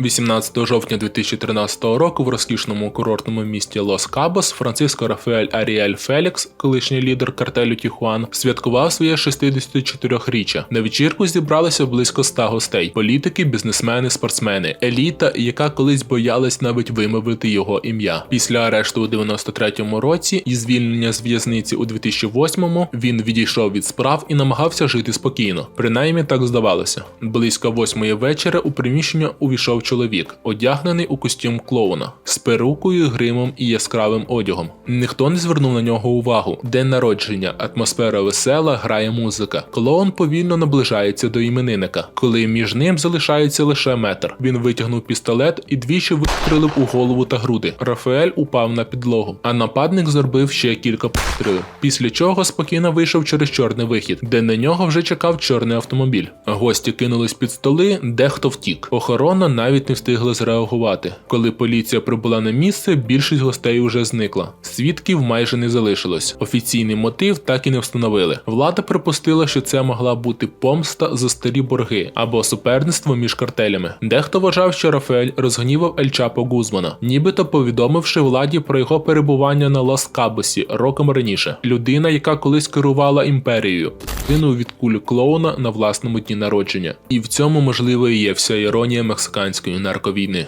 18 жовтня 2013 року в розкішному курортному місті Лос Кабос Франциско Рафаель Аріель Фелікс, колишній лідер картелю Тіхуан, святкував своє 64-річчя. На вечірку зібралося близько 100 гостей: політики, бізнесмени, спортсмени, еліта, яка колись боялась навіть вимовити його ім'я. Після арешту у 93-му році і звільнення з в'язниці у 2008-му він відійшов від справ і намагався жити спокійно. Принаймні так здавалося. Близько восьмої вечора у приміщення увійшов чоловік, одягнений у костюм клоуна, з перукою, гримом і яскравим одягом. Ніхто не звернув на нього увагу. День народження, атмосфера весела, грає музика. Клоун повільно наближається до іменинника, коли між ним залишається лише метр. Він витягнув пістолет і двічі вистрелив у голову та груди. Рафаель упав на підлогу, а нападник зробив ще кілька пострілів. Після чого спокійно вийшов через чорний вихід, де на нього вже чекав чорний автомобіль. Гості кинулись під столи, дехто втік. Охорона навіть не встигла зреагувати. Коли поліція прибула на місце, більшість гостей уже зникла. Свідків майже не залишилось. Офіційний мотив так і не встановили. Влада припустила, що це могла бути помста за старі борги або суперництво між картелями. Дехто вважав, що Рафаель розгнівав Ель Чапо Гузмана, нібито повідомивши владі про його перебування на Лас Кабосі роком раніше. Людина, яка колись керувала імперією, кинув від кулі клоуна на власному дні народження. І в цьому можливо і є вся іронія мексиканської нарковійни.